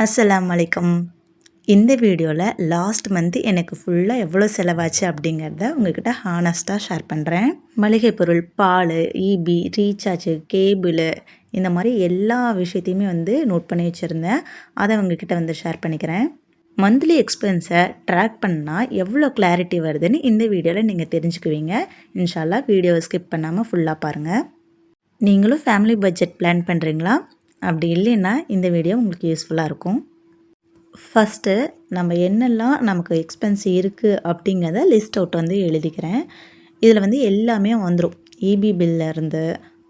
அஸ்ஸலாம் வலைக்கம் இந்த வீடியோவில் லாஸ்ட் மந்த் எனக்கு ஃபுல்லாக எவ்வளோ செலவாச்சு அப்படிங்கிறத உங்ககிட்ட ஹானஸ்ட்டாக ஷேர் பண்ணுறேன் மளிகை பொருள் பால் இபி ரீசார்ஜு கேபிள் இந்த மாதிரி எல்லா விஷயத்தையுமே வந்து நோட் பண்ணி வச்சுருந்தேன். அதை உங்ககிட்ட வந்து ஷேர் பண்ணிக்கிறேன். மந்த்லி எக்ஸ்பென்ஸை ட்ராக் பண்ணால் எவ்வளோ கிளாரிட்டி வருதுன்னு இந்த வீடியோவில் நீங்கள் தெரிஞ்சுக்குவீங்க. இன்ஷால்லா வீடியோவை ஸ்கிப் பண்ணாமல் ஃபுல்லாக பாருங்கள் நீங்களும் ஃபேமிலி பட்ஜெட் பிளான் பண்ணுறீங்களா அப்படி இல்லைன்னா இந்த வீடியோ உங்களுக்கு யூஸ்ஃபுல்லாக இருக்கும். ஃபஸ்ட்டு நம்ம என்னெல்லாம் நமக்கு எக்ஸ்பென்ஸ் இருக்குது அப்படிங்கிறத லிஸ்ட் அவுட் வந்து எழுதிக்கிறேன். இதில் வந்து எல்லாமே வந்துடும் இபி பில்லேருந்து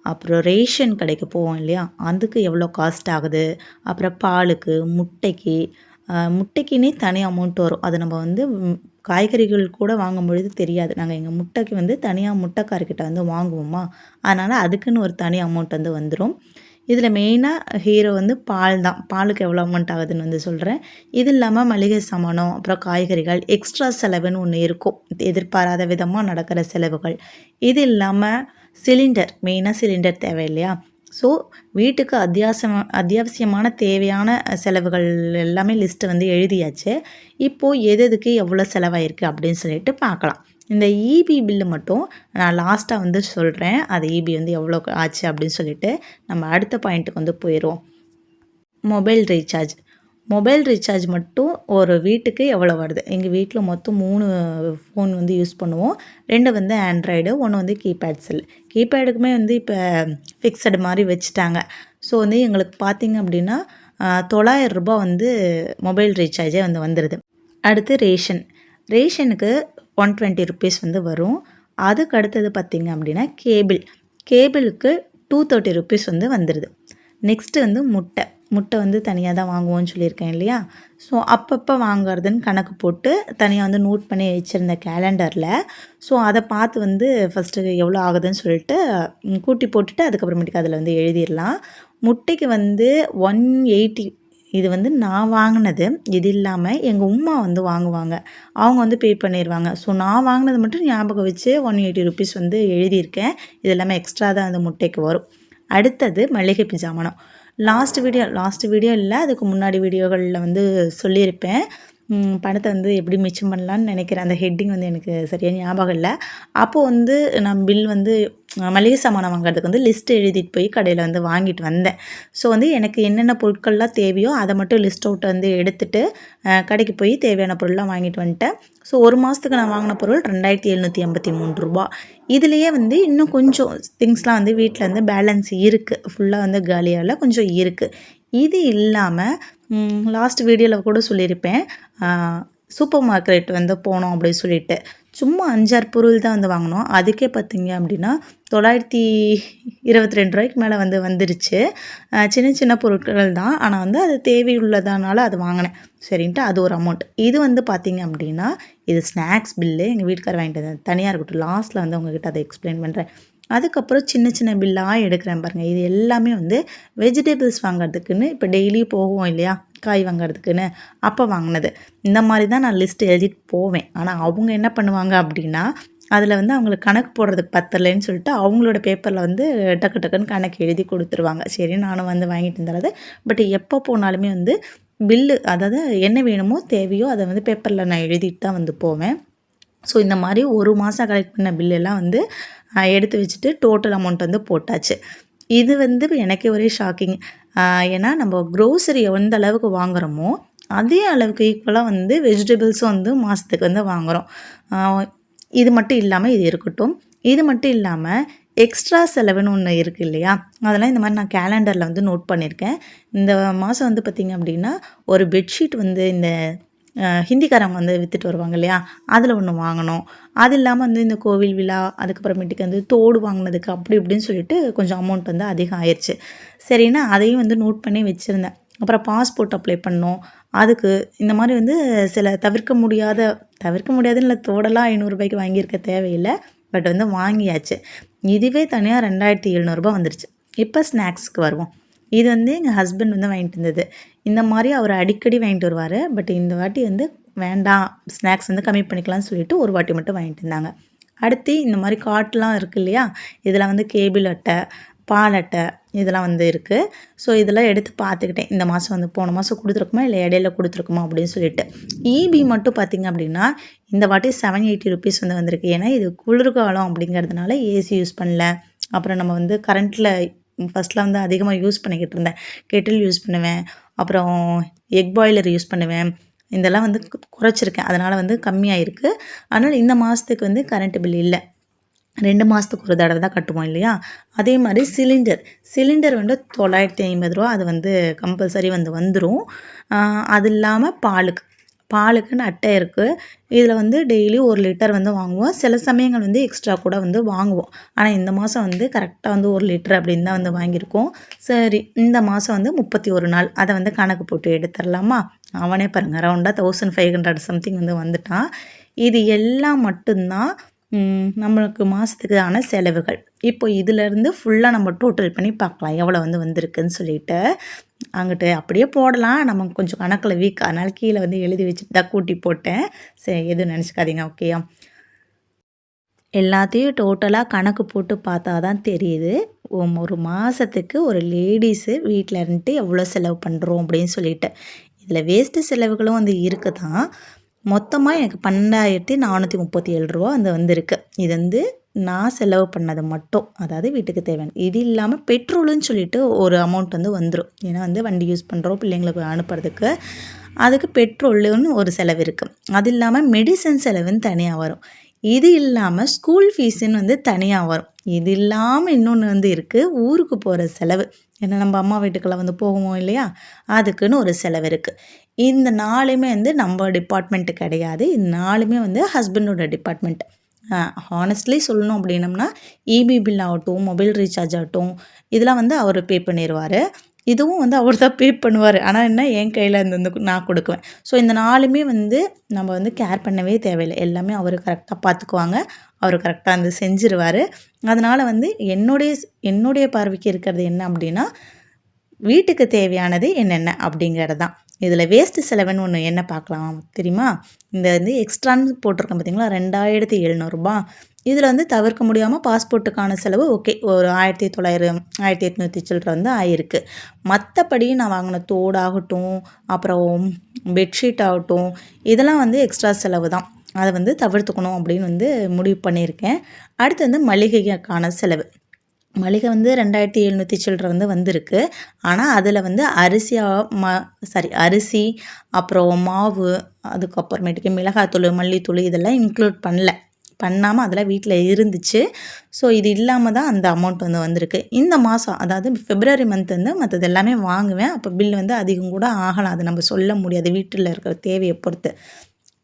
அப்புறம் ரேஷன் கடைக்கு போவோம் இல்லையா? அதுக்கு எவ்வளோ காஸ்ட் ஆகுது? அப்புறம் பாலுக்கு முட்டைக்கு முட்டைக்குன்னே தனி அமௌண்ட் வரும். அது நம்ம வந்து காய்கறிகள் கூட வாங்கும் பொழுது தெரியாது. நாங்கள் எங்கள் முட்டைக்கு வந்து தனியாக முட்டைக்காரர்கிட்ட வந்து வாங்குவோமா? அதனால் அதுக்குன்னு ஒரு தனி அமௌண்ட் வந்து வந்துடும் இதில் மெயினாக ஹீரோ வந்து பால் தான். பாலுக்கு எவ்வளோ அமௌண்ட் ஆகுதுன்னு வந்து சொல்கிறேன் இது இல்லாமல் மளிகை சாமானம் அப்புறம் காய்கறிகள் எக்ஸ்ட்ரா செலவுன்னு ஒன்று இருக்கும். எதிர்பாராத விதமாக நடக்கிற செலவுகள். இது இல்லாமல் சிலிண்டர் மெயினாக சிலிண்டர் தேவை இல்லையா? ஸோ வீட்டுக்கு அத்தியாவசியம் அத்தியாவசியமான தேவையான செலவுகள் எல்லாமே லிஸ்ட்டு வந்து எழுதியாச்சு. இப்போது எது எதுக்கு எவ்வளோ செலவாயிருக்கு அப்படின்னு சொல்லிட்டு பார்க்கலாம். இந்த இபி பில்லு மட்டும் நான் லாஸ்ட்டாக வந்து சொல்கிறேன் அது இபி வந்து எவ்வளோ ஆச்சு அப்படின்னு சொல்லிட்டு நம்ம அடுத்த பாயிண்ட்டுக்கு வந்து போயிடுவோம் மொபைல் ரீசார்ஜ் மொபைல் ரீசார்ஜ் மட்டும் ஒரு வீட்டுக்கு எவ்வளோ வருது? எங்கள் வீட்டில் மொத்தம் மூணு ஃபோன் வந்து யூஸ் பண்ணுவோம். ரெண்டு வந்து ஆண்ட்ராய்டு ஒன்று வந்து கீபேட் செல் கீபேடுக்குமே வந்து இப்போ ஃபிக்ஸடு மாதிரி வச்சுட்டாங்க. ஸோ வந்து எங்களுக்கு பார்த்திங்க அப்படின்னா தொள்ளாயிரம் ரூபாய் வந்து மொபைல் ரீசார்ஜே வந்து வந்துடுது அடுத்து ரேஷன் ரேஷனுக்கு ஒன் டுவெண்ட்டி ருபீஸ் வந்து வரும். அதுக்கு அடுத்தது பார்த்திங்க அப்படின்னா கேபிள் கேபிளுக்கு டூ தேர்ட்டி ருபீஸ் வந்து வந்துடுது நெக்ஸ்ட்டு வந்து முட்டை. முட்டை வந்து தனியாக தான் வாங்குவோம்னு சொல்லியிருக்கேன் இல்லையா? ஸோ அப்பப்போ வாங்குறதுன்னு கணக்கு போட்டு தனியாக வந்து நோட் பண்ணி வச்சுருந்த கேலண்டரில் ஸோ அதை பார்த்து வந்து ஃபஸ்ட்டு எவ்வளோ ஆகுதுன்னு சொல்லிட்டு கூட்டி போட்டுட்டு அதுக்கப்புறமேட்டுக்கு அதில் வந்து எழுதிடலாம். முட்டைக்கு வந்து ஒன் எயிட்டி இது வந்து நான் வாங்கினது இது இல்லாமல் எங்கள் உமா வந்து வாங்குவாங்க. அவங்க வந்து பே பண்ணிடுவாங்க ஸோ நான் வாங்கினது மட்டும் ஞாபகம் வச்சு ஒன் எயிட்டி ருபீஸ் வந்து எழுதியிருக்கேன். இது எல்லாமே எக்ஸ்ட்ரா தான் அந்த முட்டைக்கு வரும். அடுத்தது மளிகை பிஜாமனம் லாஸ்ட் வீடியோ லாஸ்ட் வீடியோ இல்லை அதுக்கு முன்னாடி வீடியோகளில் வந்து சொல்லியிருப்பேன். பணத்தை வந்து எப்படி மிச்சம் பண்ணலான்னு நினைக்கிறேன். அந்த ஹெட்டிங் வந்து எனக்கு சரியாக ஞாபகம் இல்லை. அப்போது வந்து நான் பில் வந்து மளிகை சாமானம் வாங்குறதுக்கு வந்து லிஸ்ட் எழுதிட்டு போய் கடையில் வந்து வாங்கிட்டு வந்தேன். ஸோ வந்து எனக்கு என்னென்ன பொருட்கள்லாம் தேவையோ அதை மட்டும் லிஸ்ட் அவுட் வந்து எடுத்துகிட்டு கடைக்கு போய் தேவையான பொருள்லாம் வாங்கிட்டு வந்துட்டேன். ஸோ ஒரு மாதத்துக்கு நான் வாங்கின பொருள் ரெண்டாயிரத்தி எழுநூற்றி எண்பத்தி மூணு ரூபா. இதுலேயே வந்து இன்னும் கொஞ்சம் திங்ஸ்லாம் வந்து வீட்டில் வந்து பேலன்ஸ் இருக்குது ஃபுல்லாக வந்து காலியாக கொஞ்சம் இருக்குது இது இல்லாமல் லாஸ்ட் வீடியோவில் கூட சொல்லியிருப்பேன். சூப்பர் மார்க்கெட் வந்து போனோம் அப்படின்னு சொல்லிட்டு. சும்மா அஞ்சாறு பொருள் தான் வந்து வாங்கினோம். அதுக்கே பார்த்தீங்க அப்படின்னா தொள்ளாயிரத்தி இருபத்தி ரெண்டு ரூபாய்க்கு மேலே வந்து வந்துருச்சு. சின்ன சின்ன பொருட்கள் தான். ஆனால் வந்து அது தேவையுள்ளதானால அது வாங்கினேன். சரின்ட்டு அது ஒரு அமௌண்ட் இது வந்து பார்த்திங்க அப்படின்னா இது ஸ்நாக்ஸ் பில்லு எங்கள் வீட்டுக்கார் வாங்கிட்டு தனியாக இருக்கட்டும். லாஸ்ட்டில் வந்து உங்ககிட்ட அதை எக்ஸ்பிளைன் பண்ணுறேன் அதுக்கப்புறம் சின்ன சின்ன பில்லாக எடுக்கிறேன் பாருங்கள் இது எல்லாமே வந்து வெஜிடபிள்ஸ் வாங்குறதுக்குன்னு இப்போ டெய்லி போவோம் இல்லையா? காய் வாங்குறதுக்குன்னு அப்போ வாங்கினது. இந்த மாதிரி தான் நான் லிஸ்ட்டு எழுதிட்டு போவேன். ஆனால் அவங்க என்ன பண்ணுவாங்க அப்படின்னா அதில் வந்து அவங்களுக்கு கணக்கு போடுறதுக்கு பத்தலைன்னு சொல்லிட்டு அவங்களோட பேப்பரில் வந்து டக்கு டக்குன்னு கணக்கு எழுதி கொடுத்துருவாங்க. சரி நானும் வந்து வாங்கிட்டு வந்துடுறது. பட் எப்போ போனாலுமே வந்து பில்லு அதாவது என்ன வேணுமோ தேவையோ அதை வந்து பேப்பரில் நான் எழுதிட்டு தான் வந்து போவேன். ஸோ இந்த மாதிரி ஒரு மாதம் கலெக்ட் பண்ண பில்லெல்லாம் வந்து எடுத்து வச்சுட்டு டோட்டல் அமௌண்ட் வந்து போட்டாச்சு. இது வந்து எனக்கே ஒரே ஷாக்கிங் ஏன்னா நம்ம க்ரோசரி எந்த அளவுக்கு வாங்குகிறோமோ அதே அளவுக்கு ஈக்குவலாக வந்து வெஜிடபிள்ஸும் வந்து மாதத்துக்கு வந்து வாங்குகிறோம் இது மட்டும் இல்லாமல் இது இருக்கட்டும். இது மட்டும் இல்லாமல் எக்ஸ்ட்ரா செலவுன்னு ஒன்று இருக்குது இல்லையா? அதெல்லாம் இந்த மாதிரி நான் கேலண்டரில் வந்து நோட் பண்ணியிருக்கேன். இந்த மாதம் வந்து பார்த்திங்க அப்படின்னா ஒரு பெட்ஷீட் வந்து இந்த ஹிந்திக்காரங்க வந்து விற்றுட்டு வருவாங்க இல்லையா? அதில் ஒன்று வாங்கினோம் அது இல்லாமல் வந்து இந்த கோவில் விழா அதுக்கப்புறமேட்டுக்கு வந்து தோடு வாங்கினதுக்கு அப்படி இப்படின்னு சொல்லிட்டு கொஞ்சம் அமௌண்ட் வந்து அதிகம் ஆயிடுச்சு சரின்னா அதையும் வந்து நோட் பண்ணி வச்சுருந்தேன். அப்புறம் பாஸ்போர்ட் அப்ளை பண்ணோம். அதுக்கு இந்த மாதிரி வந்து சில தவிர்க்க முடியாத தவிர்க்க முடியாதுன்னு இல்லை தோடலாம் ஐநூறுரூபாய்க்கு வாங்கியிருக்க தேவையில்லை. பட் வந்து வாங்கியாச்சு. இதுவே தனியாக ரெண்டாயிரத்தி எழுநூறுபா வந்துருச்சு. இப்போ ஸ்நாக்ஸ்க்கு வருவோம். இது வந்து எங்கள் ஹஸ்பண்ட் வந்து வாங்கிட்டு இருந்தது. இந்த மாதிரி அவர் அடிக்கடி வாங்கிட்டு வருவார். பட் இந்த வாட்டி வந்து வேண்டாம் ஸ்நாக்ஸ் வந்து கம்மி பண்ணிக்கலாம்னு சொல்லிட்டு ஒரு வாட்டி மட்டும் வாங்கிட்டு இருந்தாங்க. அடுத்து இந்த மாதிரி காட்டெலாம் இருக்குது இல்லையா? இதில் வந்து கேபிள் அட்டை பால் அட்டை இதெல்லாம் வந்து இருக்குது ஸோ இதெல்லாம் எடுத்து பார்த்துக்கிட்டேன். இந்த மாதம் வந்து போன மாதம் கொடுத்துருக்குமா? இல்லை இடையில கொடுத்துருக்குமா? அப்படின்னு சொல்லிட்டு. இபி மட்டும் பார்த்திங்க அப்படின்னா இந்த வாட்டி செவன் எயிட்டி ருபீஸ் வந்து வந்திருக்கு. ஏன்னா இது குளிர்காலம் அப்படிங்கிறதுனால ஏசி யூஸ் பண்ணல. அப்புறம் நம்ம வந்து கரண்ட்டில் ஃபஸ்ட்டில் வந்து அதிகமாக யூஸ் பண்ணிக்கிட்டு இருந்தேன். கெட்டில் யூஸ் பண்ணுவேன். அப்புறம் எக் பாய்லர் யூஸ் பண்ணுவேன். இதெல்லாம் வந்து குறைச்சிருக்கேன். அதனால் வந்து கம்மியாக இருக்குது அதனால் இந்த மாதத்துக்கு வந்து கரண்ட் பில் இல்லை. ரெண்டு மாதத்துக்கு ஒரு தடவை தான் கட்டுவோம் இல்லையா? அதே மாதிரி சிலிண்டர் சிலிண்டர் வந்து தொள்ளாயிரத்தி ஐம்பது ரூபா அது வந்து கம்பல்சரி வந்து வந்துடும் அது இல்லாமல் பாலுக்கு. பாலுக்குன்னு அட்டை இருக்குது இதில் வந்து டெய்லி ஒரு லிட்டர் வந்து வாங்குவோம். சில சமயங்கள் வந்து எக்ஸ்ட்ரா கூட வந்து வாங்குவோம். ஆனால் இந்த மாதம் வந்து கரெக்டாக வந்து ஒரு லிட்டர் அப்படின்னு தான் வந்து வாங்கியிருக்கோம். சரி இந்த மாதம் வந்து முப்பத்தி ஒரு நாள். அதை வந்து கணக்கு போட்டு எடுத்துடலாமா அவனே பாருங்கள் ரவுண்டாக தௌசண்ட் ஃபைவ் ஹண்ட்ரட் சம்திங் வந்து வந்துட்டான். இது எல்லாம் மட்டும்தான் நம்மளுக்கு மாதத்துக்கான செலவுகள். இப்போ இதிலேருந்து ஃபுல்லாக நம்ம டோட்டல் பண்ணி பார்க்கலாம் எவ்வளோ வந்து வந்திருக்குன்னு சொல்லிட்டு. அங்கிட்டு அப்படியே போடலாம். நம்ம கொஞ்சம் கணக்கில் வீக் அதனால் கீழே வந்து எழுதி வச்சுட்டு தான் கூட்டி போட்டேன். சரி எதுவும் நினச்சிக்காதீங்க ஓகேயா எல்லாத்தையும் டோட்டலாக கணக்கு போட்டு பார்த்தா தான் தெரியுது ஒரு மாதத்துக்கு ஒரு லேடிஸு வீட்டில் இருந்துட்டு எவ்வளோ செலவு பண்ணுறோம் அப்படின்னு சொல்லிட்டு. இதில் வேஸ்ட்டு செலவுகளும் வந்து இருக்குது தான் மொத்தமாக எனக்கு பன்னெண்டாயிரத்தி நானூற்றி முப்பத்தி ஏழு ரூபா அந்த வந்திருக்கு. இது வந்து நான் செலவு பண்ணது மட்டும். அதாவது வீட்டுக்கு தேவையான இது இல்லாமல் பெட்ரோலுன்னு சொல்லிட்டு ஒரு அமௌண்ட் வந்து வந்துடும் ஏன்னா வந்து வண்டி யூஸ் பண்ணுறோம் பிள்ளைங்களுக்கு அனுப்புறதுக்கு. அதுக்கு பெட்ரோலுன்னு ஒரு செலவு இருக்குது அது இல்லாமல் மெடிசன் செலவுன்னு தனியாக வரும். இது இல்லாமல் ஸ்கூல் ஃபீஸுன்னு வந்து தனியாக வரும். இது இல்லாமல் இன்னொன்று வந்து இருக்குது ஊருக்கு போகிற செலவு. ஏன்னா நம்ம அம்மா வீட்டுக்கெல்லாம் வந்து போகுவோம் இல்லையா? அதுக்குன்னு ஒரு செலவு இருக்குது இந்த நாளுமே வந்து நம்ம டிபார்ட்மெண்ட்டு கிடையாது. இந்த நாளுமே வந்து ஹஸ்பண்டோட டிபார்ட்மெண்ட் ஹானஸ்ட்லி சொல்லணும் அப்படின்னம்னா இபி பில் ஆகட்டும் மொபைல் ரீசார்ஜ் ஆகட்டும் இதெல்லாம் வந்து அவர் பே பண்ணிடுவார் இதுவும் வந்து அவர் தான் பே பண்ணுவார். ஆனால் என்ன? என் கையில் இருந்து நான் கொடுக்குவேன். ஸோ இந்த நாலுமே வந்து நம்ம வந்து கேர் பண்ணவே தேவையில்லை. எல்லாமே அவர் கரெக்டாக பார்த்துக்குவாங்க அவர் கரெக்டாக வந்து செஞ்சிருவார். அதனால் வந்து என்னுடைய என்னுடைய பார்வைக்கு இருக்கிறது என்ன அப்படின்னா வீட்டுக்கு தேவையானது என்னென்ன அப்படிங்கிறது தான் இதில் வேஸ்ட்டு செலவுன்னு ஒன்று என்ன பார்க்கலாம் தெரியுமா? இந்த வந்து எக்ஸ்ட்ரான்னு போட்டிருக்கேன் பார்த்தீங்களா ரெண்டாயிரத்தி எழுநூறுபா இதில் வந்து தவிர்க்க முடியாமல் பாஸ்போர்ட்டுக்கான செலவு ஓகே ஒரு ஆயிரத்தி தொள்ளாயிரம் ஆயிரத்தி எட்நூற்றி சில்லற வந்து ஆயிருக்கு. மற்றபடி நான் வாங்கின தோடாகட்டும் அப்புறம் பெட்ஷீட் ஆகட்டும் இதெல்லாம் வந்து எக்ஸ்ட்ரா செலவு தான். அதை வந்து தவிர்த்துக்கணும் அப்படின்னு வந்து முடிவு பண்ணியிருக்கேன். அடுத்து வந்து மளிகைக்கான செலவு. மளிகை வந்து ரெண்டாயிரத்தி எழுநூற்றி சில்லற வந்து வந்திருக்கு. ஆனால் அதில் வந்து அரிசியாக ம சாரி அரிசி அப்புறம் மாவு அதுக்கப்புறமேட்டுக்கு மிளகாத்தூள் மல்லித்தூள் இதெல்லாம் இன்க்ளூட் பண்ணல. பண்ணாமல் அதெல்லாம் வீட்டில் இருந்துச்சு. ஸோ இது இல்லாமல் தான் அந்த அமௌண்ட் வந்து வந்திருக்கு. இந்த மாதம் அதாவது ஃபிப்ரவரி மந்த் வந்து மற்றது எல்லாமே வாங்குவேன். அப்போ பில் வந்து அதிகம் கூட ஆகலாம் அது நம்ம சொல்ல முடியாது. வீட்டில் இருக்கிற தேவையை பொறுத்து.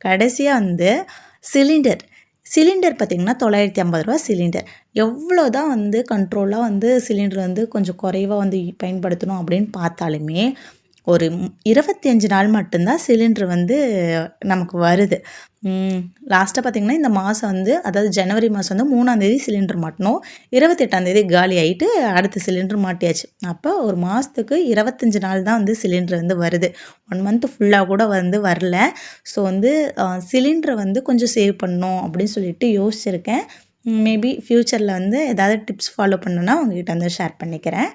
கடைசியாக வந்து சிலிண்டர் சிலிண்டர் பார்த்திங்கன்னா தொள்ளாயிரத்தி ஐம்பது ரூபா சிலிண்டர் எவ்வளோ தான் வந்து கண்ட்ரோலாக வந்து சிலிண்டர் வந்து கொஞ்சம் குறைவாக வந்து பயன்படுத்தணும் அப்படின்னு பார்த்தாலுமே ஒரு இருபத்தி அஞ்சு நாள் மட்டும்தான் சிலிண்டர் வந்து நமக்கு வருது. லாஸ்ட்டாக பார்த்திங்கன்னா இந்த மாதம் வந்து அதாவது ஜனவரி மாதம் வந்து மூணாந்தேதி சிலிண்டர் மாட்டினோம். இருபத்தெட்டாந்தேதி காலி ஆகிட்டு அடுத்த சிலிண்டர் மாட்டியாச்சு. அப்போ ஒரு மாதத்துக்கு இருபத்தஞ்சி நாள் தான் வந்து சிலிண்டர் வந்து வருது. ஒன் மந்த் ஃபுல்லாக கூட வந்து வரல. ஸோ வந்து சிலிண்டரை வந்து கொஞ்சம் சேவ் பண்ணணும் அப்படின்னு சொல்லிட்டு யோசிச்சிருக்கேன். மேபி ஃப்யூச்சரில் வந்து ஏதாவது டிப்ஸ் ஃபாலோ பண்ணுன்னா உங்ககிட்ட வந்து ஷேர் பண்ணிக்கிறேன்.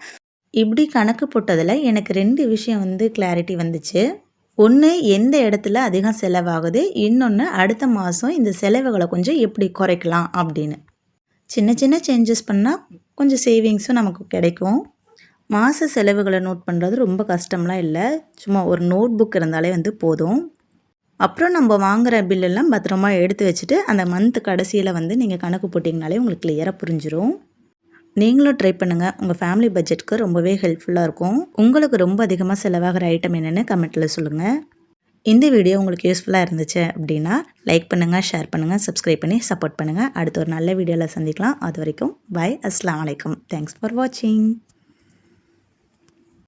இப்படி கணக்கு போட்டதில் எனக்கு ரெண்டு விஷயம் வந்து கிளாரிட்டி வந்துச்சு. ஒன்று எந்த இடத்துல அதிகம் செலவாகுது? இன்னொன்று அடுத்த மாதம் இந்த செலவுகளை கொஞ்சம் எப்படி குறைக்கலாம் அப்படின்னு. சின்ன சின்ன சேஞ்சஸ் பண்ணால் கொஞ்சம் சேவிங்ஸும் நமக்கு கிடைக்கும். மாத செலவுகளை நோட் பண்ணுறது ரொம்ப கஷ்டம்லாம் இல்லை. சும்மா ஒரு நோட் புக் இருந்தாலே வந்து போதும். அப்புறம் நம்ம வாங்குகிற பில்லெல்லாம் பத்திரமா எடுத்து வச்சுட்டு அந்த மந்த் கடைசியில் வந்து நீங்கள் கணக்கு போட்டிங்கனாலே உங்களுக்கு கிளியராக புரிஞ்சிடும் நீங்களும் ட்ரை பண்ணுங்கள் உங்கள் ஃபேமிலி பட்ஜெட்க்கு ரொம்பவே ஹெல்ப்ஃபுல்லாக இருக்கும். உங்களுக்கு ரொம்ப அதிகமாக செலவாகிற ஐட்டம் என்னென்னு கமெண்ட்டில் சொல்லுங்கள் இந்த வீடியோ உங்களுக்கு யூஸ்ஃபுல்லாக இருந்துச்சு அப்படின்னா லைக் பண்ணுங்கள் ஷேர் பண்ணுங்கள் சப்ஸ்கிரைப் பண்ணி சப்போர்ட் பண்ணுங்கள் அடுத்த ஒரு நல்ல வீடியோவில் சந்திக்கலாம். அது வரைக்கும் பாய் அஸ்லாம் வலைக்கம் தேங்க்ஸ் ஃபார் வாட்சிங்